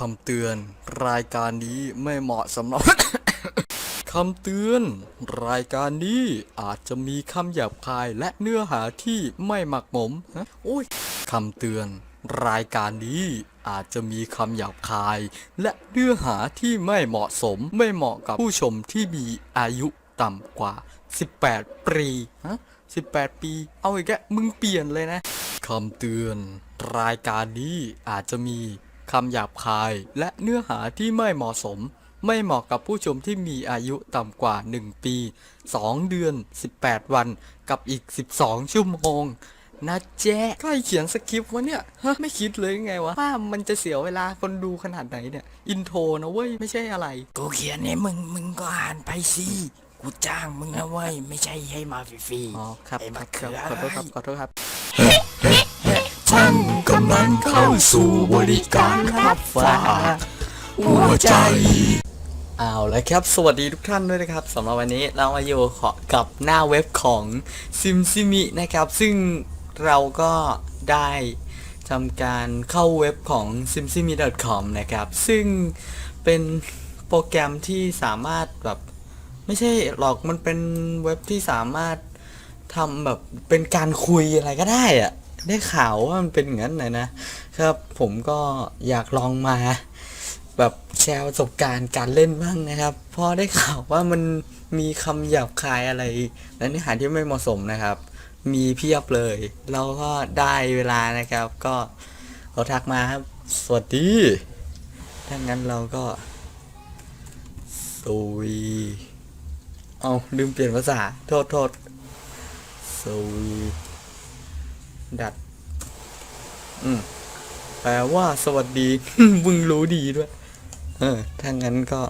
คำเตือน รายการนี้ไม่เหมาะสำหรับคำเตือน รายการนี้อาจจะมีคำหยาบคายและเนื้อหาที่ไม่หมักหมมฮะโอ้ยคำเตือน รายการนี้อาจจะมีคำหยาบคาย และเนื้อหาที่ไม่เหมาะสมไม่เหมาะกับผู้ชมที่มีอายุต่ำกว่า 18 ปีฮะ18 ปี เอาอีกแล้วมึงเปลี่ยนเลยนะคำเตือน รายการนี้อาจจะมี คำหยาบคาย และเนื้อหาที่ไม่เหมาะสม ไม่เหมาะกับผู้ชมที่มีอายุต่ำกว่า 1 ปี 2 เดือน 18 วัน กับอีก 12 ชั่วโมงนะแจ๊ะใครเขียนสคริปต์วะเนี่ยฮะไม่คิดเลยไงวะว่ามันจะเสียเวลาคนดูขนาดไหนเนี่ย อินโทรนะเว้ย ไม่ใช่อะไร กูเขียนให้มึง มึงก็อ่านไปสิ กูจ้างมึงนะเว้ย ไม่ใช่ให้มาฟรีๆอ๋อครับไอ้คมะรับเขือขอโทษครับขอโทษครับฉั นกำลังเข้าสู่บริการรับฝากหัวใจเอาละครับ สวัสดีทุกท่านด้วยนะครับสำหรับวันนี้เรามาอยู่ขอกับหน้าเว็บของ SimSimi นะครับ ซึ่งเราก็ได้ทำการเข้าเว็บของ simsimi.com นะครับ ซึ่งเป็นโปรแกรมที่สามารถแบบ ไม่ใช่หรอกมันเป็นเว็บที่สามารถทำแบบเป็นการคุยอะไรก็ได้อะ ได้ข่าวว่ามันเป็นอย่างนั้นเลยนะครับ ผมก็อยากลองมา แบบแชร์ประสบการณ์การเล่นบ้างนะครับ เพราะได้ข่าวว่ามันมีคำหยาบคายอะไรและเนื้อหาที่ไม่เหมาะสมนะครับ มีเพียบเลย เราก็ได้เวลานะครับ ก็เขาทักมาครับ สวัสดีถ้างั้นเราก็สวีเอาลืมเปลี่ยนภาษา โทษโทษสวี ดัด อืมแปลว่าสวัสดี มึงรู้ดีด้วย เออ ถ้างั้นก็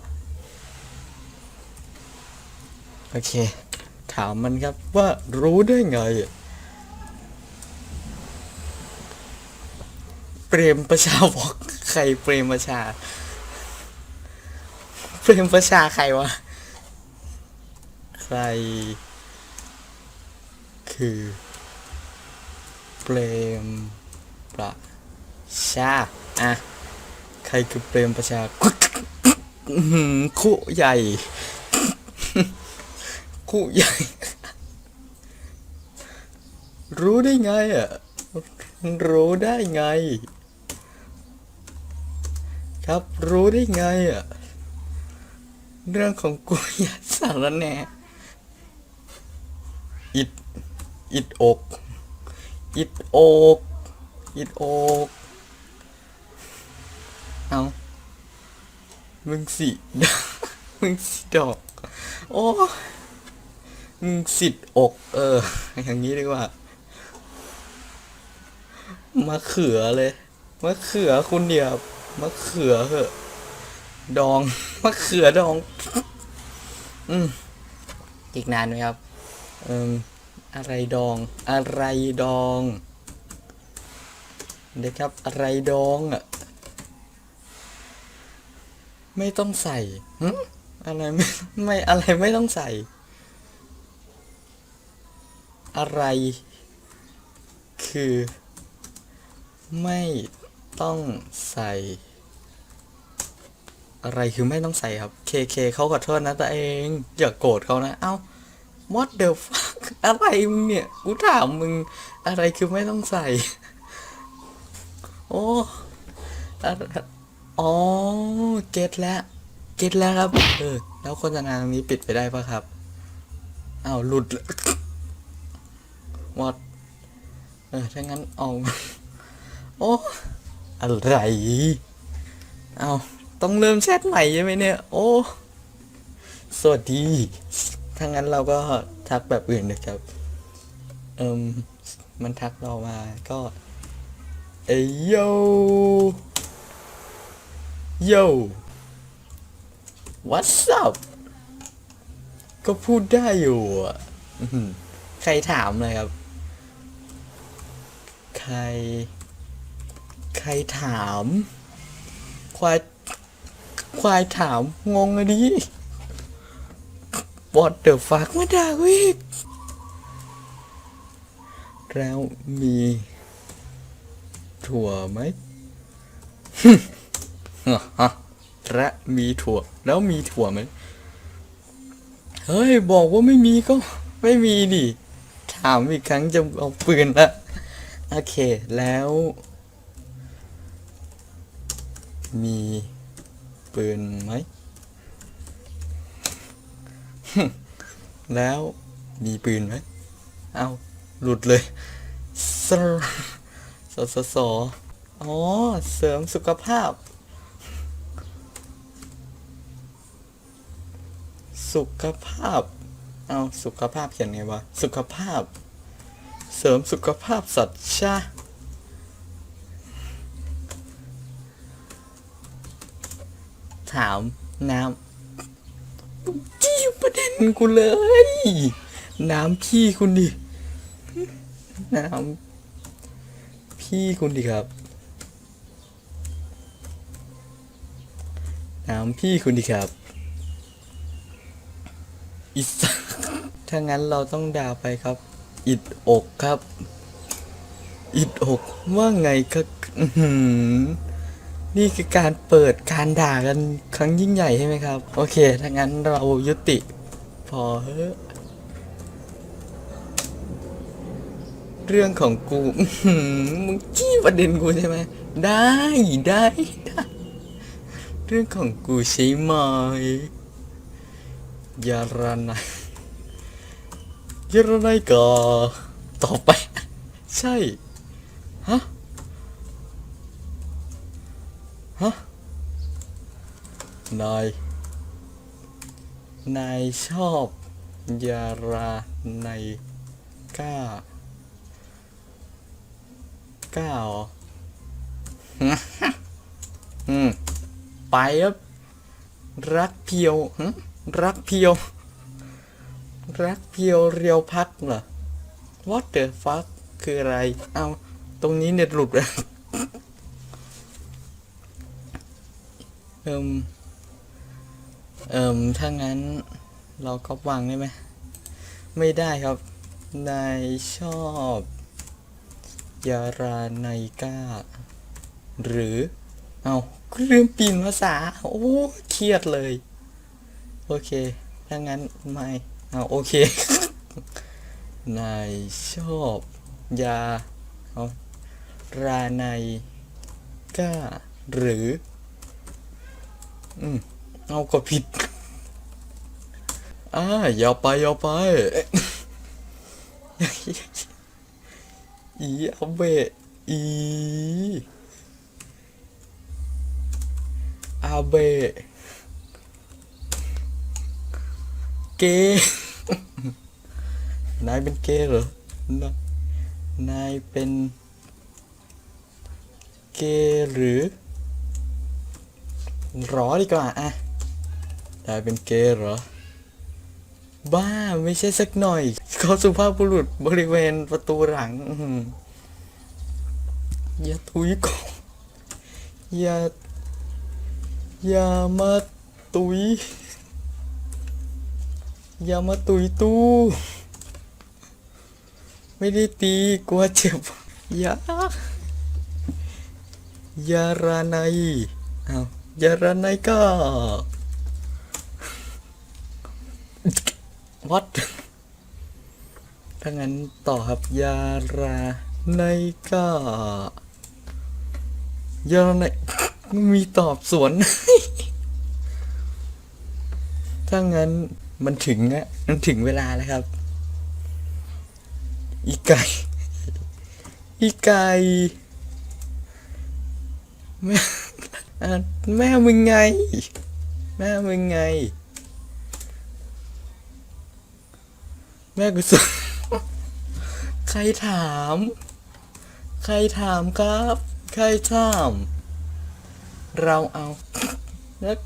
โอเค ถามมันครับว่ารู้ได้ไง เปรมประชาบอกใครเปรมประชา เปรมประชาใครวะ ใคร คือ เปรมประชา อะ ใครคือเปรมประชาคู่ใหญ่ คู่ใหญ่ รู้ได้ไงอะ รู้ได้ไง ครับรู้ได้ไงอะ เรื่องของกูอย่าสารแน่อิด อิดอก อิดอกอิดอกเอามึงสิมึงสิดอก โอ้มึงสิดอก เออ อย่างนี้ดีกว่ามะเขือเลยมะเขือคุณเดียบมะเขือเหอะดองมะเขือดอง อืม อีกนานไหมครับ เอืม อะไรดอง อะไรดองเดี๋ยวครับ อะไรดองอะ ไม่ต้องใส่อะไรไม่ไม่อะไรไม่ต้องใส่ อะไร คือ ไม่ต้องใส่ อะไรคือไม่ต้องใส่ครับ เคเคเขาขอโทษนะตัวเอง อย่าโกรธเขานะ เอ้า what the fuck อะไรมึงเนี่ย กูถามมึง อะไรคือไม่ต้องใส่ โอ้อ๋อ เก็ตแล้ว เก็ตแล้วครับ เออ แล้วโฆษณาตรงนี้ปิดไปได้ปะครับอ้าวหลุดวอดเออ ถ้างั้นเอา โอ้ อะไร เอาต้องเริ่มแชทใหม่ใช่ไหมเนี่ย โอ้ สวัสดี ถ้างั้นเราก็ ทักแบบอื่นนะครับ เอิมมันทักเรามาก็เอ้ยโยโย what's up ก็พูดได้อยู่อะใครถามเลยครับ ใคร ใครถาม ควาย ควายถามงงอะดิ what the fuck ไม่ด่ากูอีกแล้วมีถั่วไหมฮะและมีถั่ว แล้วมีถั่วไหมเฮ้ย บอกว่าไม่มีก็ไม่มีดิถามอีกครั้งจะเอาปืนละโอเค แล้ว มีปืนไหม แล้วมีปืนไหมเอาหลุดเลยสสสสอ๋อ เสริมสุขภาพ สุขภาพ เอาสุขภาพเขียนไงวะ สุขภาพ เสริมสุขภาพสัตว์ชาถามน้ำ ประเด็นกูเลย น้ำพี่คุณดิ น้ำพี่คุณดิครับ น้ำพี่คุณดิครับ อิสถ้างั้นเราต้องด่าไปครับ อิดอกครับ อิดอกว่าไงครับ นี่คือการเปิดการด่ากันครั้งยิ่งใหญ่ใช่ไหมครับ โอเคถ้างั้นเรายุติ พอเฮ้เรื่องของกูมึงจี้ประเด็นกูใช่ไหมได้ได้ได้ เรื่องของกูใช่ไหมยารานัยยารานัยก็ต่อไป ใช่ ฮะ ฮะ นาย นายชอบยาราในก้า ก้าหรออืม ไปครับ รักเพียวหึรักเพียว รักเพียวเรียวพักเหรอ What the fuck คืออะไร เอา ตรงนี้เน็ตหลุดเลย เอิมเอิมถ้างั้นเราก็วางได้ไหมไม่ได้ครับ นายชอบ ยาราไนก้า หรือ เอาก็ลืมปีนภาษา โอ้เครียดเลย โอเค ถ้างั้นไม่เอาโอเค นายชอบ ยาเอาราในก้า หรือ อืมเอาก็ผิดอ่าอย่าไปอย่าไปอีเอาเบอีอาเบเกนายเป็นเกเหรอนายนายเป็นเกหรือ รอดีกว่าอะนายเป็นเกย์เหรอ บ้าไม่ใช่สักหน่อย เขาสุภาพบุรุษบริเวณประตูหลังอย่าทุยกอย่าอย่ามาตุยอย่ามาตุยตู้ ไม่ได้ตีกลัวเจ็บอย่าอย่าราในยเอ้า ยาราในยก็วัดถ้างั้นต่อครับยาราในก็ยาราในมีตอบสวน ถ้างั้นมันถึงอะมันถึงเวลาแล้วครับ อีไก่อีไก่ แม่มึงไง แม่มึงไง แม่กูสใครถาม ใครถามครับ ใครถาม เราเอา แล้ว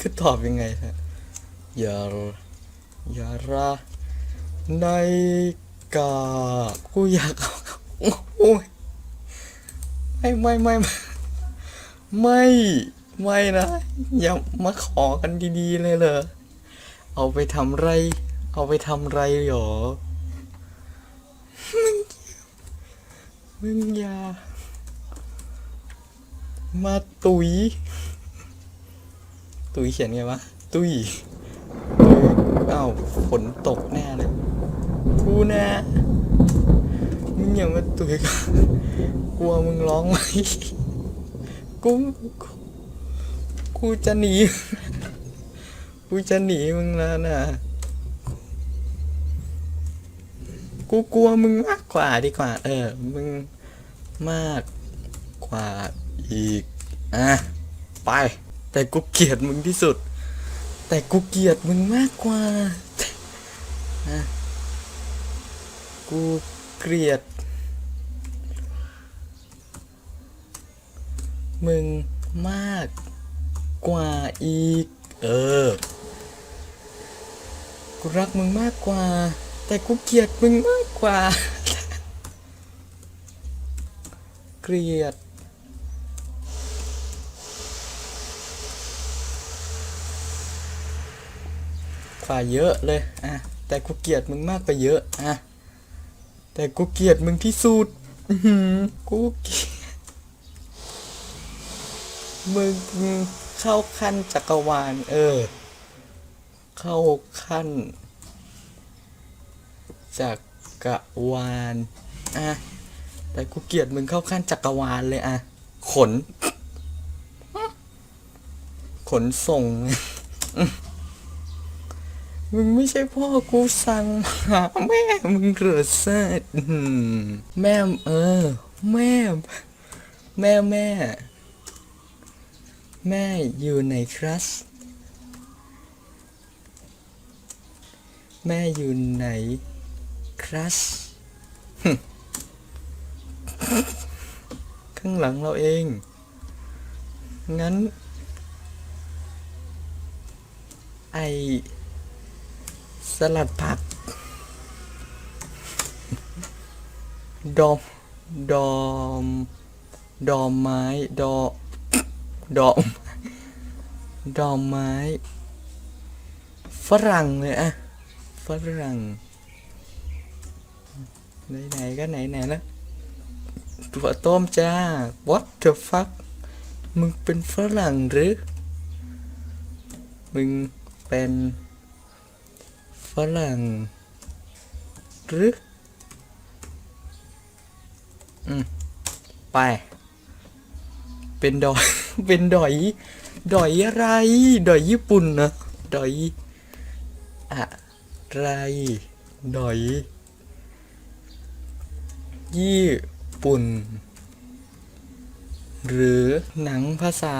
คือตอบยังไงฮะอย่าอย่าราในกากูอยากเอาโอ้ยไม่ไม่ไม่ ไม่ ไม่นะ อย่ามาขอกันดีๆเลยเหรอ เอาไปทำไร เอาไปทำไรหรอ มึงมึงอย่า มาตุย ตุยเขียนไงวะ ตุยตุยอ้าวฝนตกแน่เลย กูแน่มึงอย่ามาตุยกลัวมึงร้องไหม กูกูจะหนี กูจะหนีมึงแล้วนะกูกลัวมึงมากกว่าดีกว่า เออ มึงมากกว่าอีก อะ ไป แต่กูเกลียดมึงที่สุด แต่กูเกลียดมึงมากกว่าอะกูเกลียด มึงมากกว่าอีก เออ กูรักมึงมากกว่า แต่กูเกลียดมึงมากกว่า เกลียด กว่าเยอะเลย อะ แต่กูเกลียดมึงมากกว่าเยอะ อะ แต่กูเกลียดมึงที่สุดกูเกลียด มึงเข้าขั้นจักรวาล เออ เข้าขั้น จักรวาล อะ แต่กูเกลียดมึงเข้าขั้นจักรวาลเลยอะ ขน ขนส่ง มึงไม่ใช่พ่อกูสั่งมาแม่ มึงเหรอเซดแม่ เออ แม่ แม่แม่ แม่อยู่ไหนครับ แม่อยู่ไหนครับข้างหลังเราเอง งั้น ไอสลัดผัก ดอม ดอม ดอมไม้ ดอ ดอมดอมไม้ ฝรั่งเลยอะฝรั่ง ไหนๆก็ไหนๆแล้วตัวต้มจ้า what the fuck มึงเป็นฝรั่งหรือ มึงเป็นฝรั่งหรือ อืม ไป เป็นดอย เป็นดอย ดอยอะไร ดอยญี่ปุ่นนะดอยอะไร ดอย ญี่ปุ่น หรือหนังภาษา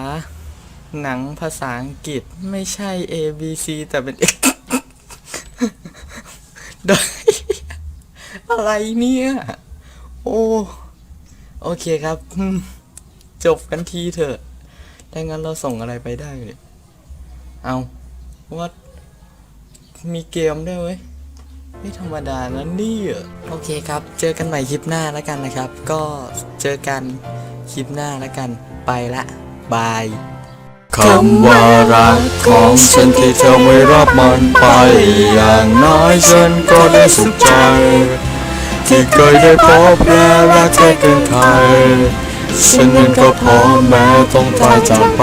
หนังภาษาอังกฤษไม่ใช่ A B C แต่เป็นดอยอะไรเนี่ย โอ้ โอเคครับ จบกันทีเถอะ ถ้างั้นเราส่งอะไรไปได้เนี่ย เอาว่ามีเกมด้วยเว้ย ไม่ธรรมดานะเนี่ยโอเคครับ เจอกันใหม่คลิปหน้าแล้วกันนะครับ ก็เจอกันคลิปหน้าแล้วกัน ไปละบายคำว่ารักของฉันที่เธอไม่รับมันไป อย่างน้อยฉันก็ได้สุขใจ ที่เคยได้พบและรักแท้เกินใคร ฉันนั้นก็พร้อมแม้ต้องตายจากไป